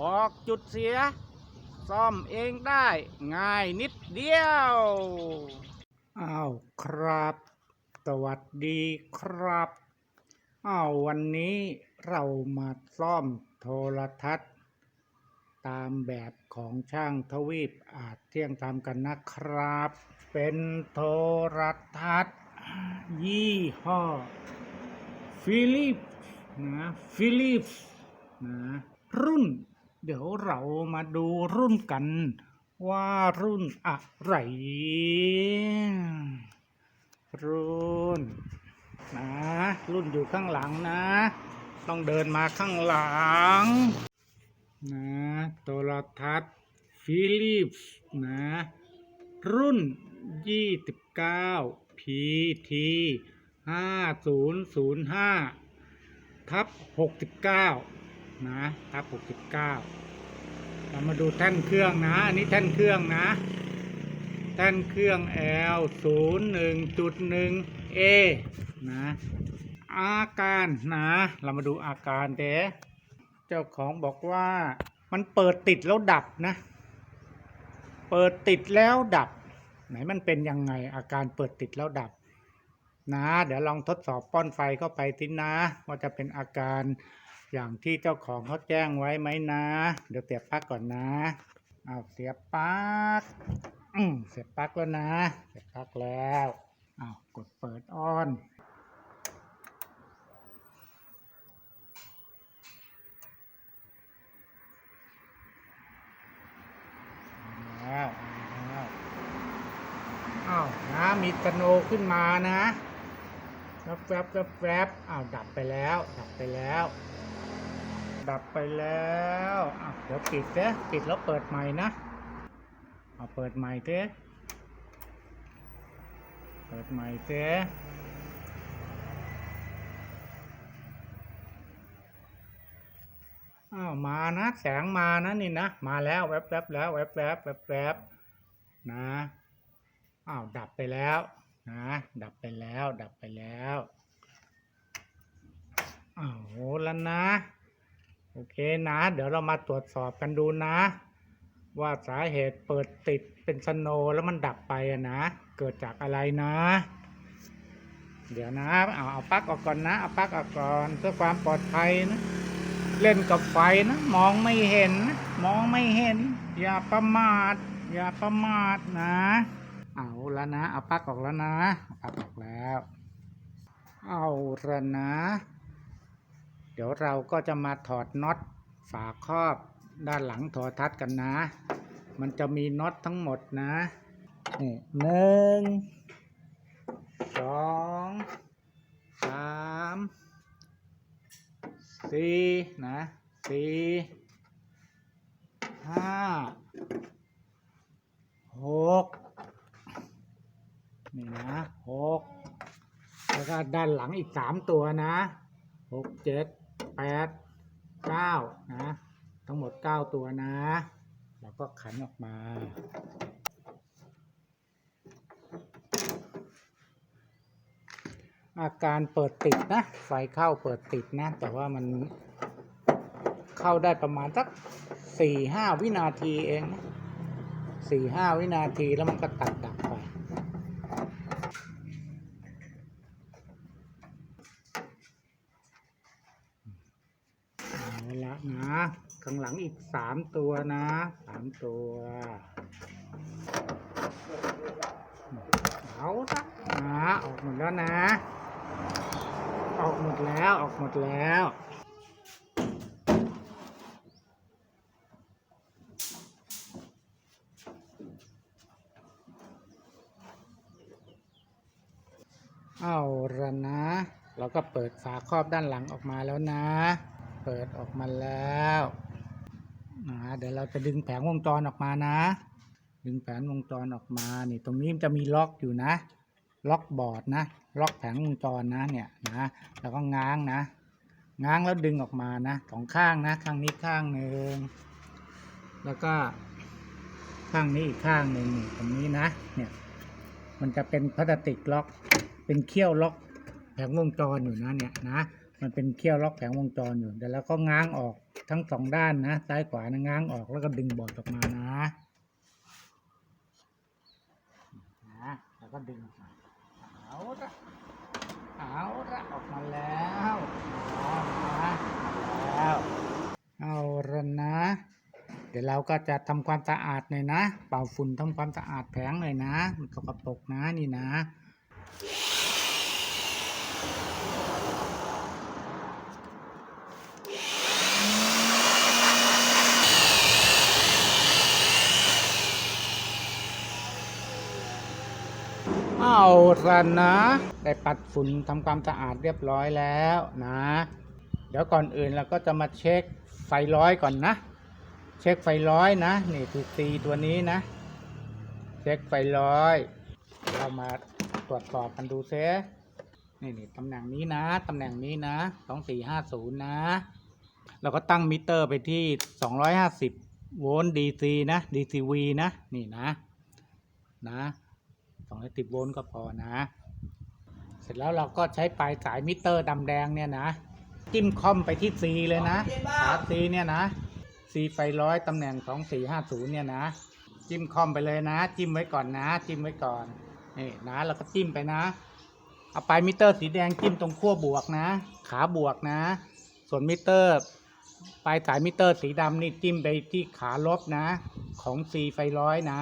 บอกจุดเสีย ซ่อมเองได้ง่ายนิดเดียว อ้าวครับ สวัสดีครับ อ้าววันนี้เรามาซ่อมโทรทัศน์ ตามแบบของช่างทวีปอาจเที่ยงตามกันนะครับ เป็นโทรทัศน์ยี่ห้อฟิลิปนะฟิลิปนะรุ่น เดี๋ยวเรามาดูรุ่นกัน ว่ารุ่นอะไร รุ่นนะ รุ่นอยู่ข้างหลังนะ ต้องเดินมาข้างหลัง นะโทรทัศน์ฟิลิปส์นะ รุ่น 29 PT 5005ทับ69 นะทับ69เรามาดูแท่นเครื่องนะ อันนี้แท่นเครื่องนะ แท่นเครื่อง L 0 1 1 A นะ อาการนะ เรามาดูอาการเด้เจ้าของบอกว่ามันเปิดติดแล้วดับนะ เปิดติดแล้วดับ ไหนมันเป็นยังไงอาการเปิดติดแล้วดับ นะ เดี๋ยวลองทดสอบป้อนไฟเข้าไปสินะ ว่าจะเป็นอาการ อย่างที่เจ้าของเขาแจ้งไว้ไหมนะ เดี๋ยวเสียบปลั๊กก่อนนะเอาเสียบปลั๊กอืมเสียบปลั๊กแล้วนะ เสียบปลั๊กแล้วเอากดเปิดออนแล้วแล้วอ้าวนะมีตโนขึ้นมานะแวบแวบแวบแวบอ้าวดับไปแล้ว ดับไปแล้ว ดับไปแล้วอ้าวเดี๋ยวปิดเถอะปิดแล้วเปิดใหม่นะเอาเปิดใหม่เถอะเปิดใหม่เถอะอ้าวมานะแสงมานะนี่นะมาแล้วแวบแวบแล้วแวบแวบแวบแวบนะอ้าวดับไปแล้วนะดับไปแล้วดับไปแล้วอ้าวโหแล้วนะ โอเคนะ เดี๋ยวเรามาตรวจสอบกันดูนะ ว่าสาเหตุเปิดติดเป็นสโนแล้วมันดับไปอะนะ เกิดจากอะไรนะ เดี๋ยวนะเอาเอาปลั๊กออกก่อนนะเอาปลั๊กออกก่อนเพื่อความปลอดภัยนะ เล่นกับไฟนะมองไม่เห็นนะมองไม่เห็น อย่าประมาท อย่าประมาทนะ เอาแล้วนะเอาปลั๊กออกแล้วนะอาปลั๊กออกแล้ว เอาละนะ เดี๋ยวเราก็จะมาถอดน็อตฝาครอบด้านหลังโทรทัศน์กันนะ มันจะมีน็อตทั้งหมดนะ นี่หนึ่ง สอง สาม สี่นะ สี่ ห้า หก นี่นะหก แล้วก็ด้านหลังอีกสามตัวนะหกเจ็ด แปดเก้านะ ทั้งหมดเก้าตัวนะ แล้วก็ขันออกมา อาการเปิดติดนะ ไฟเข้าเปิดติดนะ แต่ว่ามันเข้าได้ประมาณสักสี่ห้าวินาทีเองสี่ห้าวินาทีแล้วมันก็ตัดดับไป เอาละนะ ข้างหลังอีกสามตัวนะสามตัวเอาละนะออกหมดแล้วนะ ออกหมดแล้วออกหมดแล้วเอาละนะ เราก็เปิดฝาครอบด้านหลังออกมาแล้วนะ เปิดออกมาแล้ว นะเดี๋ยวเราจะดึงแผงวงจรออกมานะ ดึงแผงวงจรออกมานี่ตรงนี้มันจะมีล็อกอยู่นะ ล็อกบอร์ดนะ ล็อกแผงวงจรนะเนี่ยนะแล้วก็ง้างนะง้างแล้วดึงออกมานะสองข้างนะ ข้างนี้ข้างหนึ่งแล้วก็ข้างนี้อีกข้างหนึ่งตรงนี้นะเนี่ยมันจะเป็นพลาสติกล็อก เป็นเขี้ยวล็อกแผงวงจรอยู่นะเนี่ยนะ มันเป็นเขี้ยวล็อกแผงวงจรอยู่เดี๋ยวเราก็ง้างออก ทั้งสองด้านนะ ซ้ายขวานะง้างออกแล้วก็ดึงบอร์ดออกมานะนะแล้วก็ดึงออกมาเอาละเอาละออกมาแล้วเอานะมาแล้วเอาละนะ เดี๋ยวเราก็จะทำความสะอาดหน่อยนะ เป่าฝุ่นทำความสะอาดแผงหน่อยนะ มันสกปรกนะนี่นะ เอาละนนะ ได้ปัดฝุ่นทำความสะอาดเรียบร้อยแล้วนะ เดี๋ยวก่อนอื่นเราก็จะมาเช็คไฟร้อยก่อนนะ เช็คไฟร้อยนะ นี่คือซีตัวนี้นะ เช็คไฟร้อย เรามาตรวจสอบกันดูเซนี่นี่ตำแหน่งนี้นะ ตำแหน่งนี้นะสองสี่ห้าศูนย์นะ เราก็ตั้งมิเตอร์ไปที่สองร้อยห้าสิบโวลต์ DC นะ DCV นะ นี่นะ นะ สองร้อยสิบโวลต์ก็พอนะ เสร็จแล้วเราก็ใช้ปลายสายมิเตอร์ดำแดงเนี่ยนะ จิ้มคอมไปที่ C เลยนะขา C เนี่ยนะ C ไฟร้อยตำแหน่งสองสี่ห้าศูนย์เนี่ยนะ จิ้มคอมไปเลยนะ จิ้มไว้ก่อนนะ จิ้มไว้ก่อนนี่นะเราก็จิ้มไปนะ เอาปลายมิเตอร์สีแดงจิ้มตรงขั้วบวกนะ ขาบวกนะ ส่วนมิเตอร์ปลายสายมิเตอร์สีดำนี่จิ้มไปที่ขาลบนะ ของ C ไฟร้อยนะ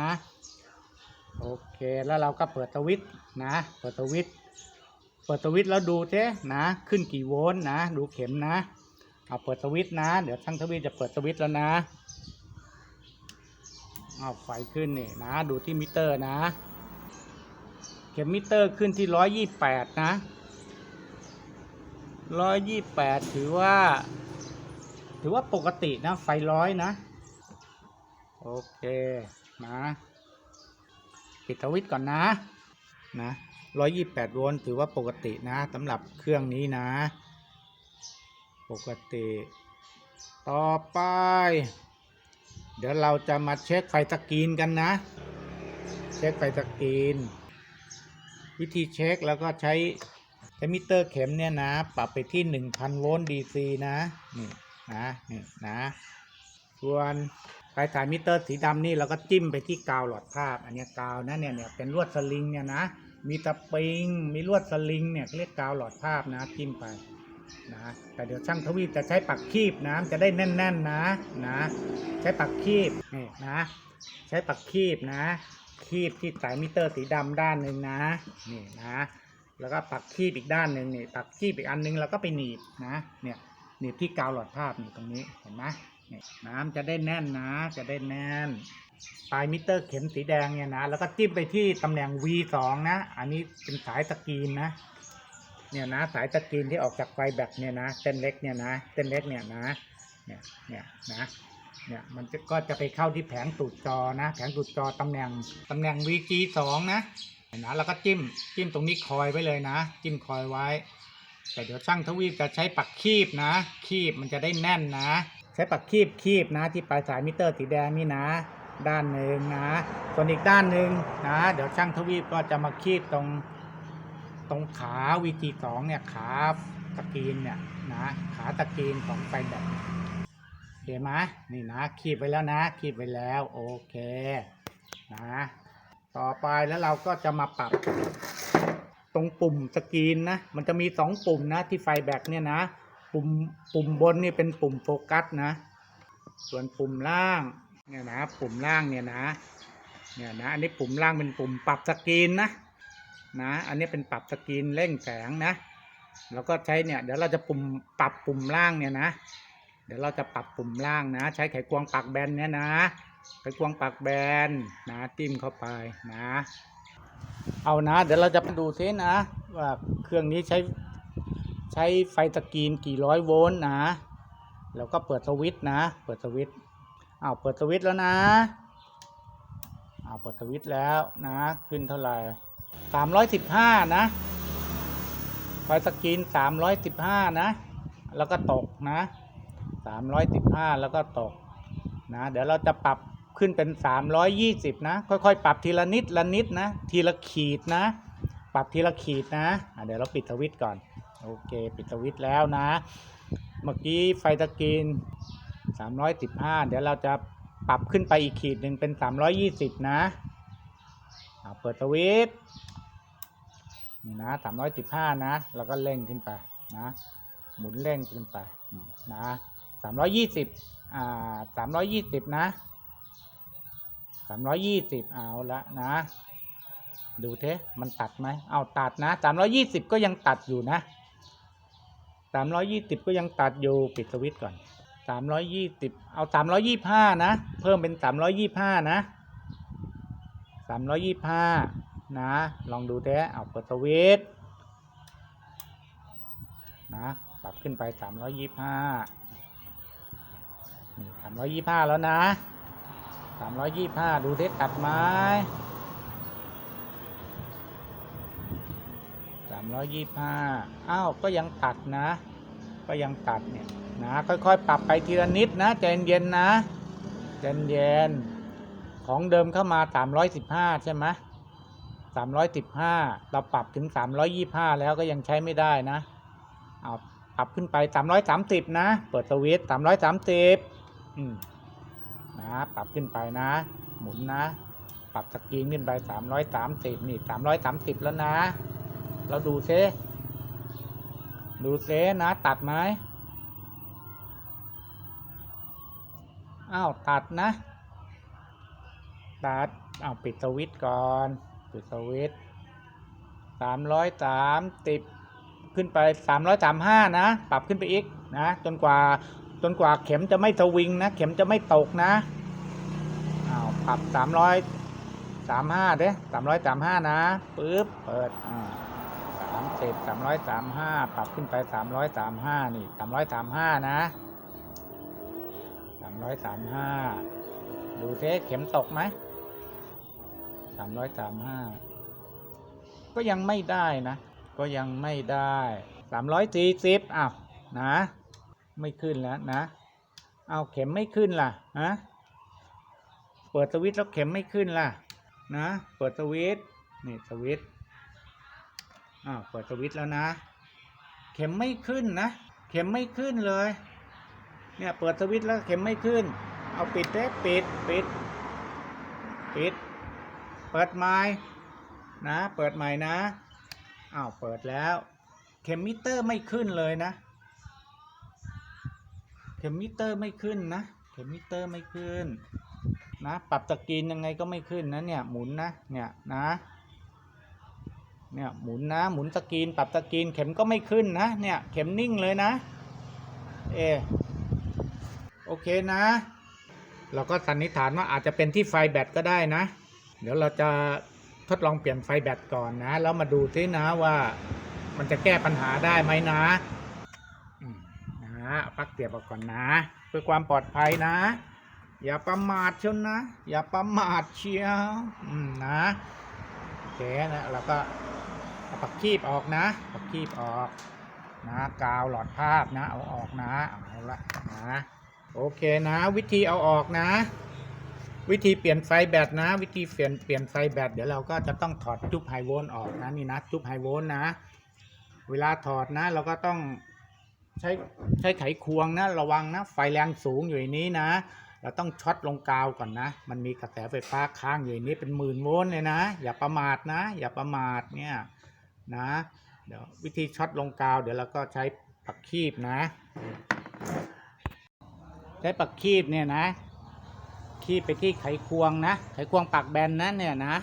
โอเคแล้วเราก็เปิดสวิต์นะ เปิดสวิต์เปิดสวิต์แล้วดูเจ๊นะ ขึ้นกี่โวลต์นะ ดูเข็มนะ เอาเปิดสวิต์นะ เดี๋ยวช่างทวีจะเปิดสวิต์แล้วนะเอาไฟขึ้นนี่นะ ดูที่มิเตอร์นะ เข็มมิเตอร์ขึ้นที่ร้อยยี่แปดนะร้อยยี่แปดถือว่า ถือว่าปกตินะ ไฟร้อยนะ โอเคนะ ปิดสวิตช์ก่อนนะนะร้อยยี่แปดโวลต์ถือว่าปกตินะสำหรับเครื่องนี้นะ ปกติ ต่อไป เดี๋ยวเราจะมาเช็คไฟสกรีนกันนะ เช็คไฟสกรีน วิธีเช็คแล้วก็ใช้ใช้มิเตอร์เข็มเนี่ยนะ ปรับไปที่ 1,000 โวลต์ DC นะ นี่นะนี่นะ ส่วน ปลายสายมิเตอร์สีดำนี่เราก็จิ้มไปที่กาวหลอดภาพ อันนี้กาวนะเนี่ยเนี่ยเป็นลวดสลิงเนี่ยนะ มีตะปิง มีลวดสลิงเนี่ยเรียกกาวหลอดภาพนะจิ้มไปนะแต่เดี๋ยวช่างทวีปจะใช้ปักคีบนะจะได้แน่นๆนะนะ ใช้ปักคีบนี่นะ ใช้ปักคีบนะ คีบที่สายมิเตอร์สีดำด้านหนึ่งนะนี่นะ แล้วก็ปักคีบอีกด้านหนึ่งนี่ปักคีบอีกอันหนึงแล้วก็ไปหนีบนะเนี่ยหนีบที่กาวหลอดภาพนี่ตรงนี้เห็นไหม น้ำจะได้แน่นนะ จะได้แน่น ปลายมิเตอร์เข็มสีแดงเนี่ยนะ แล้วก็จิ้มไปที่ตำแหน่ง V2 นะ อันนี้เป็นสายสกรีนนะ เนี่ยนะสายสกรีนที่ออกจากไฟแบตเนี่ยนะเส้นเล็กเนี่ยนะเส้นเล็กเนี่ยนะ เนี่ย เนี่ยนะ เนี่ยมันก็จะไปเข้าที่แผงตูดจอนะ แผงตูดจอตำแหน่งตำแหน่ง VG 2 นะเห็นนะแล้วก็จิ้มจิ้มตรงนี้คอยไว้เลยนะ จิ้มคอยไว้ แต่เดี๋ยวช่างทวีปจะใช้ปักคีบนะ คีบมันจะได้แน่นนะ ใช้ปักคีบคีบนะที่ปลายสายมิเตอร์สีแดงนี่นะ ด้านหนึ่งนะ ส่วนอีกด้านหนึ่งนะ เดี๋ยวช่างทวีปก็จะมาคีบตรงตรงขา VG 2เนี่ยขาตะกรีนเนี่ยนะขาตะกรีนของไฟแบตเห็นไหมนี่นะคีบไว้แล้วนะคีบไว้แล้วโอเคนะต่อไปแล้วเราก็จะมาปรับตรงปุ่มสกรีนนะ มันจะมีสองปุ่มนะที่ไฟแบตเนี่ยนะ ปุ่มปุ่มบนนี่เป็นปุ่มโฟกัสนะ ส่วนปุ่มล่างเนี่ยนะปุ่มล่างเนี่ยนะเนี่ยนะอันนี้ปุ่มล่างเป็นปุ่มปรับสกรีนนะนะ อันนี้เป็นปรับสกรีนเร่งแสงนะแล้วก็ใช้เนี่ยเดี๋ยวเราจะปุ่มปรับปุ่มล่างเนี่ยนะเดี๋ยวเราจะปรับปุ่มล่างนะ ใช้ไขควงปากแบนเนี่ยนะไขควงปากแบนนะจิ้มเข้าไปนะ เอานะ เดี๋ยวเราจะมาดูซินะ ว่าเครื่องนี้ใช้ ใช้ไฟตะกรีนกี่ร้อยโวลต์นะ แล้วก็เปิดสวิตช์นะ เปิดสวิตช์อ้าวเปิดสวิตช์แล้วนะอ้าวเปิดสวิตช์แล้วนะ ขึ้นเท่าไหร่สามร้อยสิบห้านะ ไฟสกรีนสามร้อยสิบห้านะ แล้วก็ตกนะสามร้อยสิบห้าแล้วก็ตกนะ เดี๋ยวเราจะปรับขึ้นเป็นสามร้อยยี่สิบนะ ค่อยๆ ปรับทีละนิดละนิดนะ ทีละขีดนะ ปรับทีละขีดนะอะเดี๋ยวเราปิดสวิตช์ก่อน โอเค ปิดสวิตช์แล้วนะ เมื่อกี้ไฟตะกรีนสามร้อยสิบห้าเดี๋ยวเราจะปรับขึ้นไปอีกขีดหนึ่งเป็นสามร้อยยี่สิบนะเปิดสวิตช์นี่นะสามร้อยสิบห้านะ แล้วก็เร่งขึ้นไปนะ หมุนเร่งขึ้นไปนะสามร้อยยี่สิบอ่าสามร้อยยี่สิบนะสามร้อยยี่สิบเอาละนะ ดูเทมันตัดไหมเอาตัดนะสามร้อยี่สิบก็ยังตัดอยู่นะ สามร้อยี่สิบก็ยังตัดอยู่ปิดสวิตช์ก่อนสามร้อยี่สิบเอาสามร้อยี่ห้านะ เพิ่มเป็นสามร้อยี่ห้านะสามร้อยี่ห้านะ ลองดูเทเอาเปิดสวิตช์นะปรับขึ้นไปสามร้อยี่ห้าสามร้อยี่ห้าแล้วนะสามร้อยี่ห้าดูเทตัดไหม สามร้อยยี่ห้าอ้าวก็ยังตัดนะ ก็ยังตัดเนี่ยนะค่อยๆ ปรับไปทีละนิดนะใจเย็นๆนะใจเย็นๆของเดิมเข้ามาสามร้อยสิบห้าใช่ไหมสามร้อยสิบห้าเราปรับถึงสามร้อยยี่ห้าแล้วก็ยังใช้ไม่ได้นะเอาปรับขึ้นไปสามร้อยสามสิบนะ เปิดสวิตสามร้อยสามสิบอืมนะปรับขึ้นไปนะ หมุนนะ ปรับสกรีนขึ้นไปสามร้อยสามสิบนี่สามร้อยสามสิบแล้วนะ เราดูเซดูเซนะตัดไหมอ้าวตัดนะ ตัดอ้าวปิดสวิตก่อน ปิดสวิตสามร้อยสามสิบขึ้นไปสามร้อยสามห้านะ ปรับขึ้นไปอีกนะ จนกว่าจนกว่าเข็มจะไม่สวิงนะ เข็มจะไม่ตกนะอ้าวปรับสามร้อยสามห้าเด้สามร้อยสามห้านะปึ๊บเปิด สิบสามร้อยสามห้าปรับขึ้นไปสามร้อยสามห้านี่สามร้อยสามห้านะสามร้อยสามห้าดูเซเข็มตกไหมสามร้อยสามห้าก็ยังไม่ได้นะ ก็ยังไม่ได้สามร้อยสี่สิบอ้าวนะ ไม่ขึ้นแล้วนะ เอาเข็มไม่ขึ้นล่ะฮะเปิดสวิตช์แล้วเข็มไม่ขึ้นล่ะนะ เปิดสวิตช์นี่สวิตช์ อ้าวเปิดสวิตช์แล้วนะ เข็มไม่ขึ้นนะ เข็มไม่ขึ้นเลย เนี่ยเปิดสวิตช์แล้วเข็มไม่ขึ้น เอาปิดเด้ปิดปิด ปิด เปิดไม้นะ เปิดใหม่นะอ้าวเปิดแล้ว เข็มมิเตอร์ไม่ขึ้นเลยนะ เข็มมิเตอร์ไม่ขึ้นนะ เข็มมิเตอร์ไม่ขึ้น นะ ปรับตะกรีนยังไงก็ไม่ขึ้นนะเนี่ยหมุนนะเนี่ยนะ เนี่ยหมุนนะหมุนสกรีนปรับสกรีนเข็มก็ไม่ขึ้นนะเนี่ยเข็มนิ่งเลยนะเออโอเคนะ เราก็สันนิษฐานว่าอาจจะเป็นที่ไฟแบตก็ได้นะ เดี๋ยวเราจะทดลองเปลี่ยนไฟแบตก่อนนะ แล้วมาดูซินะว่ามันจะแก้ปัญหาได้ไหมนะมนะเอาปลั๊กเสียบออกก่อนนะ เพื่อความปลอดภัยนะ อย่าประมาทเชียวนะ อย่าประมาทเชียวนะโอเคนะเราก็ เอาปักคีบออกนะ ปักคีบออกนะกาวหลอดภาพนะ เอาออกนะเอาละนะโอเคนะ วิธีเอาออกนะ วิธีเปลี่ยนไฟแบตนะ วิธีเปลี่ยนเปลี่ยนไฟแบตเดี๋ยวเราก็จะต้องถอดจุ๊บไฮโวลต์ออกนะนี่นะจุ๊บไฮโวลต์นะ เวลาถอดนะ เราก็ต้องใช้ใช้ไขควงนะระวังนะ ไฟแรงสูงอยู่ในนี้นะ เราต้องช็อตลงกาวก่อนนะ มันมีกระแสไฟฟ้าค้างอยู่ในนี้เป็นหมื่นโวลต์เลยนะ อย่าประมาทนะ อย่าประมาทเนี่ย นะเดี๋ยววิธีช็อตลงกาว เดี๋ยวเราก็ใช้ปักคีบนะ ใช้ปักคีบเนี่ยนะ คีบไปที่ไขควงนะ ไขควงปากแบนนะเนี่ยนะ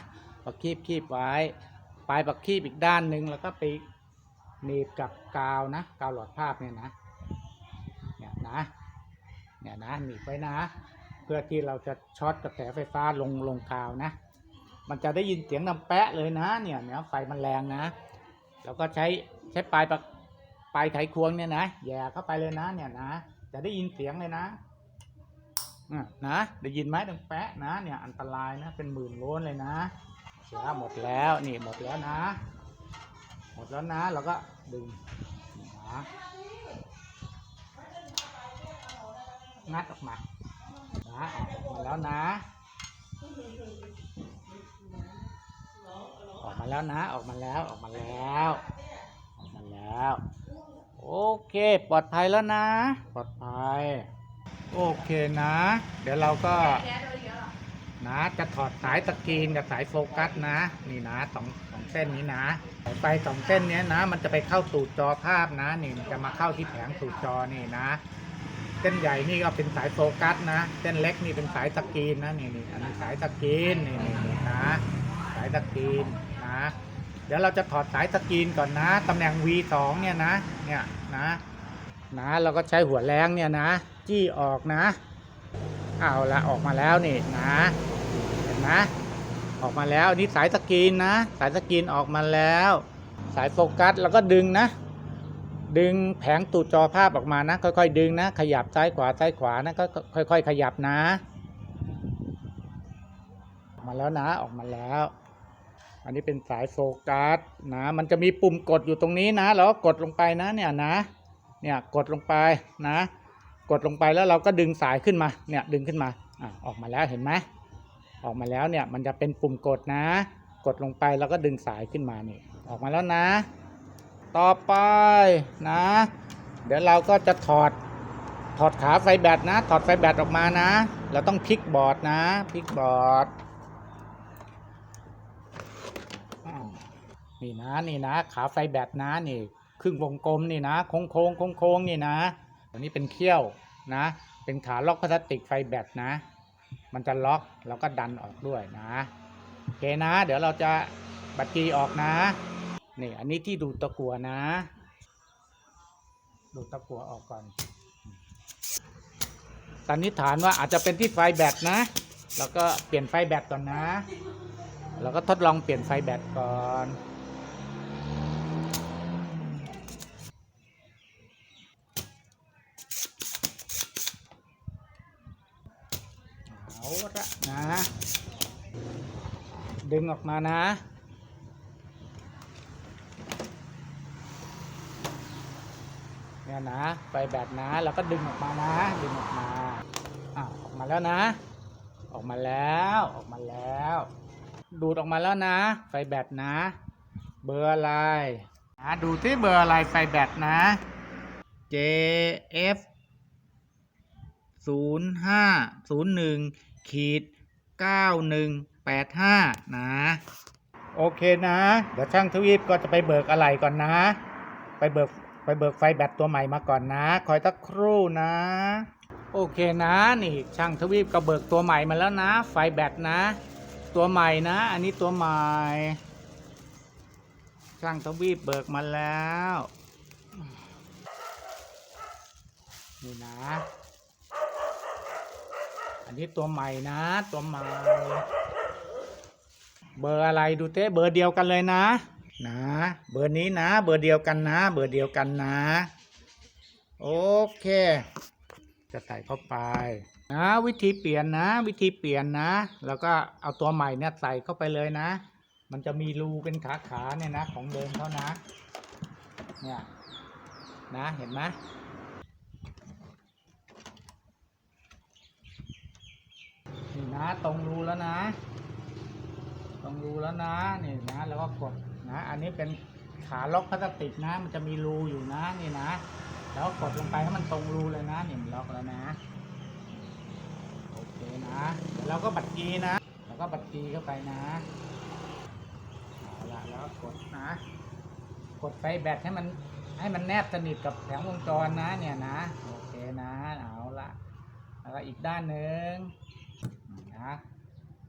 ปักคีบคีบไว้ ปลายปักคีบอีกด้านหนึ่งแล้วก็ไปหนีบกับกาวนะ กาวหลอดภาพเนี่ยนะ เนี่ยนะ เนี่ยนะหนีบไว้นะ เพื่อที่เราจะช็อตกระแสไฟฟ้าลงลงกาวนะ มันจะได้ยินเสียงดังแปะเลยนะ เนี่ยเนี่ยไฟมันแรงนะ แล้วก็ใช้ใช้ปลายปาปลายไขควงเนี่ยนะแย่เข้าไปเลยนะ เนี่ยนะจะได้ยินเสียงเลยนะนะได้ยินไหมดังแปะนะเนี่ยอันตรายนะเป็นหมื่นโลต์เลยนะเสียหมดแล้วนี่หมดแล้วนะ หมดแล้วนะเราก็ดึงนี่นะงัดออกมานะออกมาแล้วนะ ออกมาแล้วนะ ออกมาแล้ว ออกมาแล้ว ออกมาแล้ว โอเค ปลอดภัยแล้วนะ ปลอดภัยโโอเคนะ เดี๋ยวเราก็นะจะถอดสายตะกรีนกับสายโฟกัสนะ นี่นะสองสองเส้นนี้นะสายไฟสองเส้นเนี้ยนะ มันจะไปเข้าสู่จอภาพนะ นี่มันจะมาเข้าที่แผงสู่จอนี่นะ เส้นใหญ่นี่ก็เป็นสายโฟกัสนะ เส้นเล็กนี่เป็นสายตะกรีนนะนี่นี่อันนี้สายตะกรีนนี่นี่นี่นะ สายตะกรีนนะ เดี๋ยวเราจะถอดสายตะกรีนก่อนนะตำแหน่ง V2 เนี่ยนะ เนี่ยนะนะเราก็ใช้หัวแรงเนี่ยนะ จี้ออกนะ เอาละออกมาแล้วนี่นะเห็นไหมออกมาแล้วนี่สายตะกรีนนะ สายตะกรีนออกมาแล้ว สายโฟกัสแล้วก็ดึงนะ ดึงแผงตูดจอภาพออกมานะ ค่อยๆ ดึงนะ ขยับซ้ายขวาซ้ายขวานะก็ค่อย ๆ ขยับนะ ออกมาแล้วนะออกมาแล้ว อันนี้เป็นสายโฟกัสนะ มันจะมีปุ่มกดอยู่ตรงนี้นะเราก็กดลงไปนะเนี่ยนะ เนี่ยกดลงไปนะ กดลงไปแล้วเราก็ดึงสายขึ้นมา เนี่ยดึงขึ้นมาอะออกมาแล้วเห็นไหมออกมาแล้วเนี่ยมันจะเป็นปุ่มกดนะ กดลงไปแล้วก็ดึงสายขึ้นมานี่ ออกมาแล้วนะ ต่อไปนะ เดี๋ยวเราก็จะถอดถอดขาไฟแบตนะ ถอดไฟแบตออกมานะ เราต้องพลิกบอร์ดนะ พลิกบอร์ด อ้าว นี่นะนี่นะ ขาไฟแบตนะนี่ครึ่งวงกลมนี่นะโค้งโค้งโค้งโค้งนี่นะอันนี้เป็นเขี้ยวนะ เป็นขาล็อกพลาสติกไฟแบตนะ มันจะล็อกแล้วก็ดันออกด้วยนะโอเคนะ เดี๋ยวเราจะบัตรกีออกนะนี่อันนี้ที่ดูตะกัวนะ ดูตะกัวออกก่อนสันนิษฐานว่าอาจจะเป็นที่ไฟแบตนะ แล้วก็เปลี่ยนไฟแบตก่อนนะเราก็ทดลองเปลี่ยนไฟแบตก่อน ละนะ ดึงออกมานะเนี่ยนะไปแบบนะแล้วก็ดึงออกมานะ ดึงออกมาอ่าออกมาแล้วนะ ออกมาแล้วออกมาแล้ว ดูดออกมาแล้วนะ ไฟแบตนะ เบอร์อะไรนะดูที่เบอร์อะไรไฟแบตนะ JF 05 01 ขีดเก้าหนึ่งแปดห้านะ โอเคนะ เดี๋ยวช่างทวีปก็จะไปเบิกอะไรก่อนนะ ไปเบิกไปเบิกไฟแบตตัวใหม่มาก่อนนะ คอยสักครู่นะ โอเคนะนี่ช่างทวีปก็เบิกตัวใหม่มาแล้วนะ ไฟแบตนะ ตัวใหม่นะ อันนี้ตัวใหม่ช่างทวีปเบิกมาแล้ว นี่นะ อันนี้ตัวใหม่นะ ตัวใหม่ เบอร์อะไรดูเต้เบอร์เดียวกันเลยนะ นะ เบอร์นี้นะ เบอร์เดียวกันนะ เบอร์เดียวกันนะ โอเค จะใส่เข้าไปนะวิธีเปลี่ยนนะ วิธีเปลี่ยนนะ แล้วก็เอาตัวใหม่เนี่ยใส่เข้าไปเลยนะ มันจะมีรูเป็นขาขาเนี่ยนะ ของเดิมเขานะ เนี่ยนะเห็นไหม นี่นะตรงรูแล้วนะ ตรงรูแล้วนะนี่นะแล้วก็กดนะ อันนี้เป็นขาล็อกพลาสติกนะ มันจะมีรูอยู่นะนี่นะ แล้วกดลงไปให้มันตรงรูเลยนะนี่มันล็อกแล้วนะโอเคนะแล้วก็บัตรกีนะ แล้วก็บัตรกีเข้าไปนะเอาละแล้วกดนะ กดไฟแบตให้มันให้มันแนบสนิทกับแผงวงจรนะเนี่ยนะ โอเคนะ เอาละแล้วก็อีกด้านหนึ่ง นะ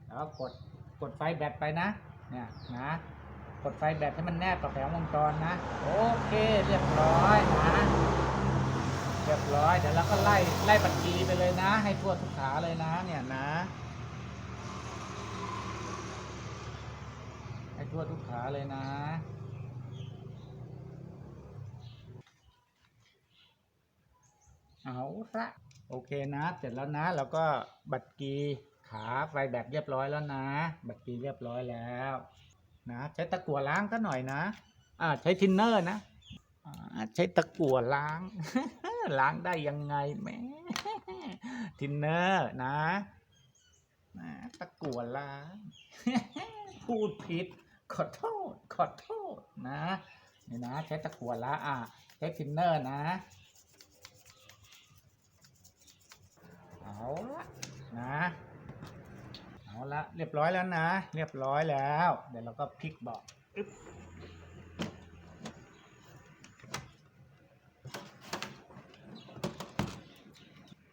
แล้วก็กดกดไฟแบตไปนะ เนี่ยนะกดไฟแบตให้มันแนบกับแผงวงจรนะ โอเคเรียบร้อยนะเรียบร้อยเดี๋ยวเราก็ไล่ไล่บัตรกีไปเลยนะ ให้ทั่วทุกขาเลยนะ เนี่ยนะ ให้ทั่วทุกขาเลยนะเอาละโอเคนะ เสร็จแล้วนะ แล้วก็บัตรกี ขาไฟแบตเรียบร้อยแล้วนะ บัตรกีเรียบร้อยแล้วนะใช้ตะกั่วล้างก็หน่อยนะอ่าใช้ทินเนอร์นะอ่าใช้ตะกั่วล้าง ล้างได้ยังไงแม่ทินเนอร์นะนะตะกั่วล้าง พูดผิด ขอโทษ ขอโทษนะนี่นะ ใช้ตะกั่วล้างอ่าใช้ทินเนอร์นะ เอาละนะ ละเรียบร้อยแล้วนะ เรียบร้อยแล้ว เดี๋ยวเราก็พลิกเบาะ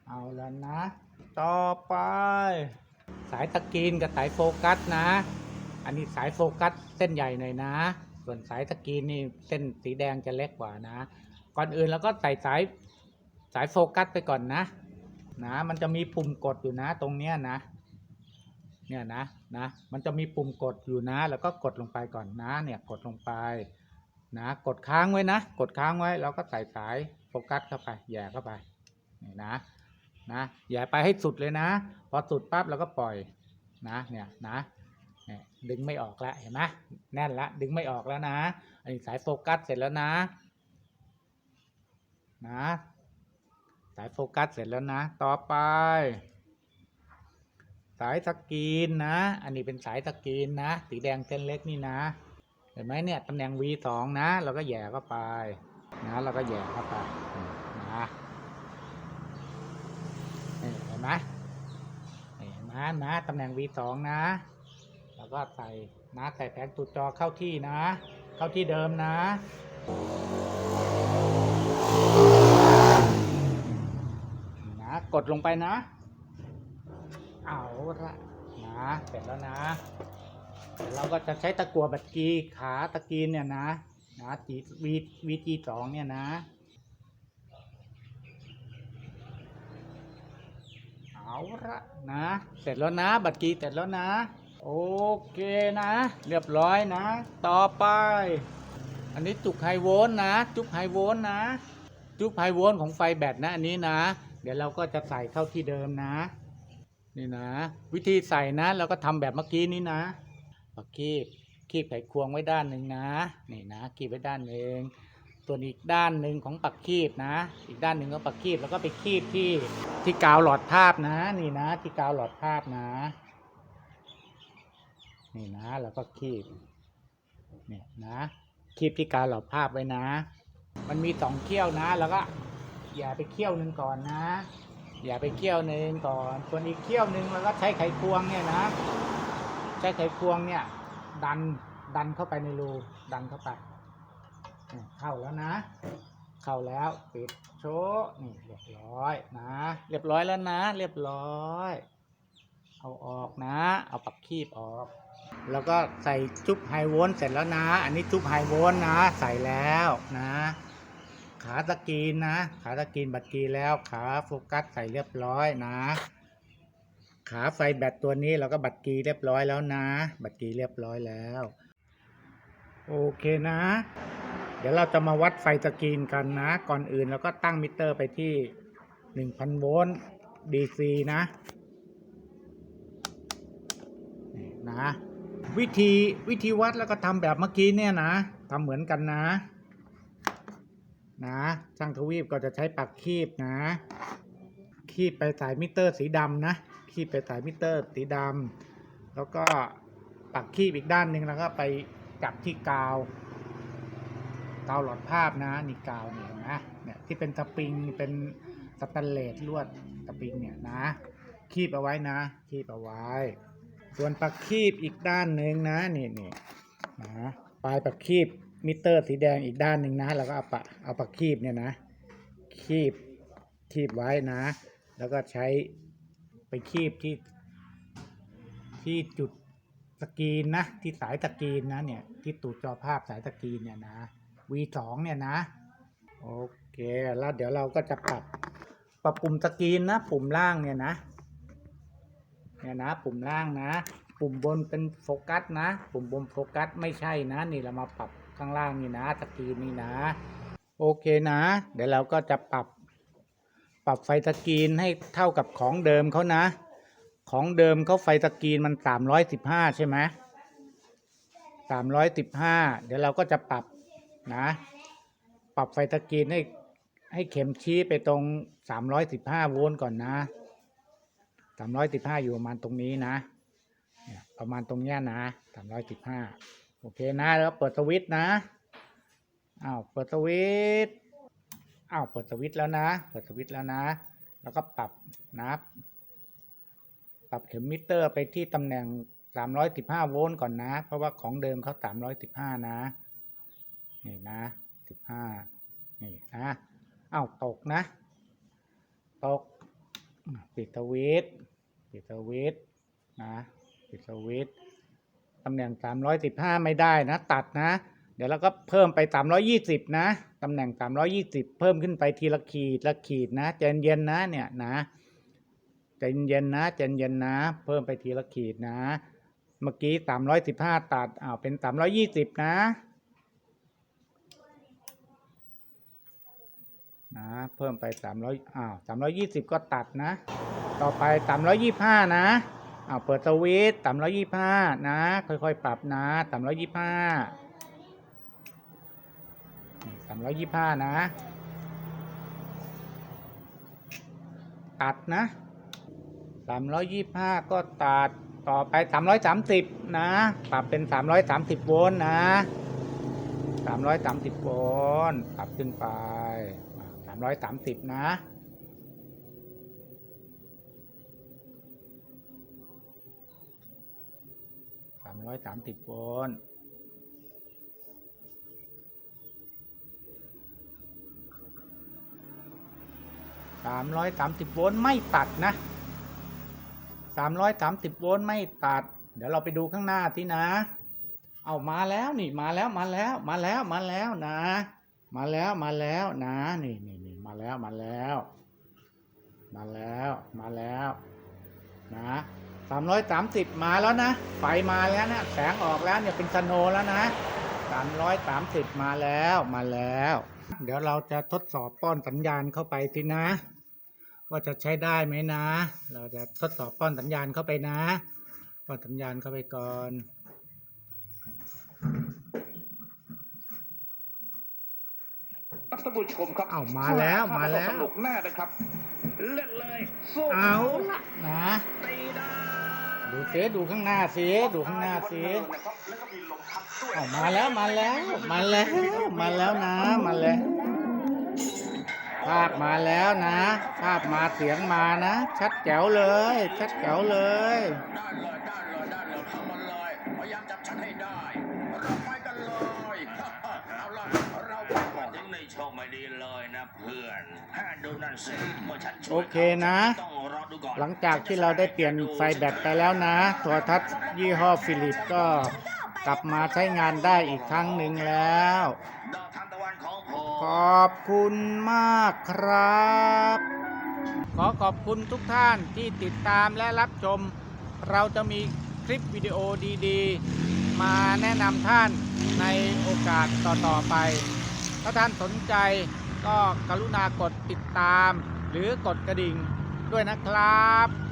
เอาแล้วนะ ต่อไป สายตะกีนกับสายโฟกัสนะ อันนี้สายโฟกัสเส้นใหญ่หน่อยนะ ส่วนสายตะกีนนี่เส้นสีแดงจะเล็กกว่านะ ก่อนอื่นเราก็ใส่สายสายโฟกัสไปก่อนนะนะ มันจะมีปุ่มกดอยู่นะตรงเนี้ยนะ เนี่ยนะนะมันจะมีปุ่มกดอยู่นะ แล้วก็กดลงไปก่อนนะเนี่ยกดลงไปนะกดค้างไว้นะ กดค้างไว้แล้วก็ใส่สายโฟกัสเข้าไปแย่เข้าไปนี่นะนะแย่ไปให้สุดเลยนะ พอสุดปั๊บเราก็ปล่อยนะเนี่ยนะเนี่ยดึงไม่ออกแล้วเห็นไหมแน่นละดึงไม่ออกแล้วนะอันนี้สายโฟกัสเสร็จแล้วนะนะ สายโฟกัสเสร็จแล้วนะ ต่อไป สายสกรีนนะ อันนี้เป็นสายสกรีนนะ สีแดงเส้นเล็กนี่นะ เห็นไหมเนี่ยตำแหน่ง V2 นะ เราก็แย่เข้าไปนะเราก็แย่เข้าไปนะเห็นไหมนี่เห็นไหมนะตำแหน่ง V2 นะ แล้วก็ใส่นะใส่แผงตูดจอเข้าที่นะ เข้าที่เดิมนะนะกดลงไปนะ เอาละนะเสร็จแล้วนะเดี๋ยวเราก็จะใช้ตะกั่วบัดกีขาตะกีนเนี่ยนะนะจีวีวีจีสองเนี่ยนะเอาละนะ เสร็จแล้วนะบัตรกีเสร็จแล้วนะ โอเคนะ เรียบร้อยนะ ต่อไป อันนี้จุกไฮโวลนะ จุกไฮโวลนะ จุกไฮโวลของไฟแบตนะอันนี้นะ เดี๋ยวเราก็จะใส่เข้าที่เดิมนะ นี่นะ วิธีใส่นะเราก็ทำแบบเมื่อกี้นี้นะปักคีบคีบไขควงไว้ด้านหนึ่งนะนี่นะคีบไว้ด้านหนึ่งส่วนอีกด้านหนึ่งของปักคีบนะ อีกด้านหนึ่งก็ปักคีบแล้วก็ไปคีบที่ที่กาวหลอดภาพนะ นี่นะ ที่กาวหลอดภาพนะ นี่นะแล้วก็คีบเนี่ยนะคีบที่กาวหลอดภาพไว้นะ มันมีสองเขี้ยวนะ แล้วก็อย่าไปเขี้ยวหนึ่งก่อนนะ อย่าไปเคี่ยวหนึ่งก่อนส่วนอีกเคี่ยวหนึ่งเราก็ใช้ไขควงเนี่ยนะ ใช้ไขควงเนี่ย ดันดันเข้าไปในรูดันเข้าไปเข้าแล้วนะ เข้าแล้วปิดโชนี่เรียบร้อยนะ เรียบร้อยแล้วนะ เรียบร้อย เอาออกนะ เอาปักคีบออก แล้วก็ใส่จุ๊บไฮโวลเสร็จแล้วนะ อันนี้จุ๊บไฮโวลนะ ใส่แล้วนะ ขาตะกรีนนะ ขาตะกรีนบัตรกรีแล้ว ขาโฟกัสใส่เรียบร้อยนะ ขาไฟแบตตัวนี้เราก็บัตรกรีเรียบร้อยแล้วนะ บัตรกรีเรียบร้อยแล้ว โอเคนะ เดี๋ยวเราจะมาวัดไฟตะกรีนกันนะ ก่อนอื่นเราก็ตั้งมิเตอร์ไปที่1,000โวลต์ DC นะนี่นะ วิธีวิธีวัดแล้วก็ทำแบบเมื่อกี้เนี่ยนะทำเหมือนกันนะ นะช่างทวีปก็จะใช้ปักคีบนะ คีบไปสายมิเตอร์สีดำนะ คีบไปสายมิเตอร์สีดำแล้วก็ปักคีบอีกด้านหนึ่งแล้วก็ไปจับที่กาว กาวหลอดภาพนะนี่กาวเนี่ยนะเนี่ยที่เป็นสปริงเป็นสแตนเลสลวดสปริงเนี่ยนะ คีบเอาไว้นะ คีบเอาไว้ ส่วนปักคีบอีกด้านหนึ่งนะนี่นี่นะปลายปักคีบ มิเตอร์สีแดงอีกด้านหนึ่งนะแล้วก็เอาปะเอาปักคีบเนี่ยนะ คีบคีบไว้นะ แล้วก็ใช้ไปคีบที่ ที่จุดสกรีนนะ ที่สายสกรีนนะเนี่ยที่ตูดจอภาพสายสกรีนเนี่ยนะ V2 เนี่ยนะ โอเคแล้วเดี๋ยวเราก็จะปรับปรับปุ่มสกรีนนะ ปุ่มล่างเนี่ยนะเนี่ยนะ ปุ่มล่างนะ ปุ่มบนเป็นโฟกัสนะ ปุ่มบนโฟกัสไม่ใช่นะ นี่เรามาปรับ ข้างล่างนี่นะสกรีนนี่นะ โอเคนะ เดี๋ยวเราก็จะปรับ ปรับไฟสกรีนให้เท่ากับของเดิมเขานะ ของเดิมเขาไฟสกรีนมันสามร้อยสิบห้าใช่ไหมสามร้อยสิบห้าเดี๋ยวเราก็จะปรับนะ ปรับไฟสกรีนให้ให้เข็มชี้ไปตรงสามร้อยสิบห้าโวลต์ก่อนนะสามร้อยสิบห้าอยู่ประมาณตรงนี้นะ ประมาณตรงเนี้ยนะสามร้อยสิบห้า โอเคนะแล้วเปิดสวิตช์นะอ้าวเปิดสวิตช์อ้าวเปิดสวิตช์แล้วนะ เปิดสวิตช์แล้วนะ แล้วก็ปรับนะปรับเข็มมิเตอร์ไปที่ตำแหน่ง 315 โวลต์ก่อนนะ เพราะว่าของเดิมเขา315 นะ นี่นะ 15 นี่นะอ้าวตกนะ ตก ปิดสวิตช์ปิดสวิตช์นะ ปิดสวิตช์ ตำแหน่ง 315 ไม่ได้นะ ตัดนะ เดี๋ยวเราก็เพิ่มไป 320 นะ ตำแหน่ง 320 เพิ่มขึ้นไปทีละขีดละขีดนะใจเย็นๆนะเนี่ยนะใจเย็นๆนะใจเย็นๆนะ เพิ่มไปทีละขีดนะ เมื่อกี้ 315 ตัดอ้าวเป็น 320 นะนะเพิ่มไป 300อ้าว320 ก็ตัดนะ ต่อไป 325 นะ เอาเปิดสวิตช์325นะ ค่อยๆ ปรับนะ325สามร้อยยี่ห้านะ ตัดนะสามร้อยยี่ห้าก็ตัดต่อไปสามร้อยสามสิบนะ ปรับเป็นสามร้อยสามสิบโวลต์นะสามร้อยสามสิบโวลต์ปรับขึ้นไปสามร้อยสามสิบนะามร้อยสามสิบโวลต์สามร้อยสามสิบโวลต์ไม่ตัดนะสามร้อยสามสิบโวลต์ไม่ตัด เดี๋ยวเราไปดูข้างหน้าที่นะ เอามาแล้วนี่มาแล้วมาแล้วมาแล้วมาแล้วนะ มาแล้วมาแล้วนะนี่นี่นี่มาแล้วมาแล้ว มาแล้วมาแล้วนะ สามร้อยสามสิบมาแล้วนะ ไฟมาแล้วนะ แสงออกแล้วเนี่ยเป็นสโนแล้วนะสามร้อยสามสิบมาแล้วมาแล้ว เดี๋ยวเราจะทดสอบป้อนสัญญาณเข้าไปสินะ ว่าจะใช้ได้ไหมนะ เราจะทดสอบป้อนสัญญาณเข้าไปนะ ป้อนสัญญาณเข้าไปก่อน ครับ ท่านผู้ชมครับเอามาแล้วมาแล้วสนุกแน่นะครับเล่นเลยสู้เอาละนะตีได้ดูเสีดูข้างหน้าสิดูข้างหน้าสินะครับแล้วก็มีลมพัดด้วยเอามาแล้วมาแล้ว มาแล้วมาแล้วนะ มาแล้วภาพมาแล้วนะ ภาพมาเสียงมานะ ชัดแจ๋วเลย ชัดแจ๋วเลย โอเคนะ หลังจากที่เราได้เปลี่ยนไฟแบตไปแล้วนะโทรทัศน์ยี่ห้อฟิลิปก็กลับมาใช้งานได้อีกครั้งหนึ่งแล้ว ขอบคุณมากครับ ขอขอบคุณทุกท่านที่ติดตามและรับชม เราจะมีคลิปวิดีโอดีๆ มาแนะนำท่านในโอกาสต่อๆไป ถ้าท่านสนใจ ก็กรุณากดติดตาม หรือกดกระดิ่งด้วยนะครับ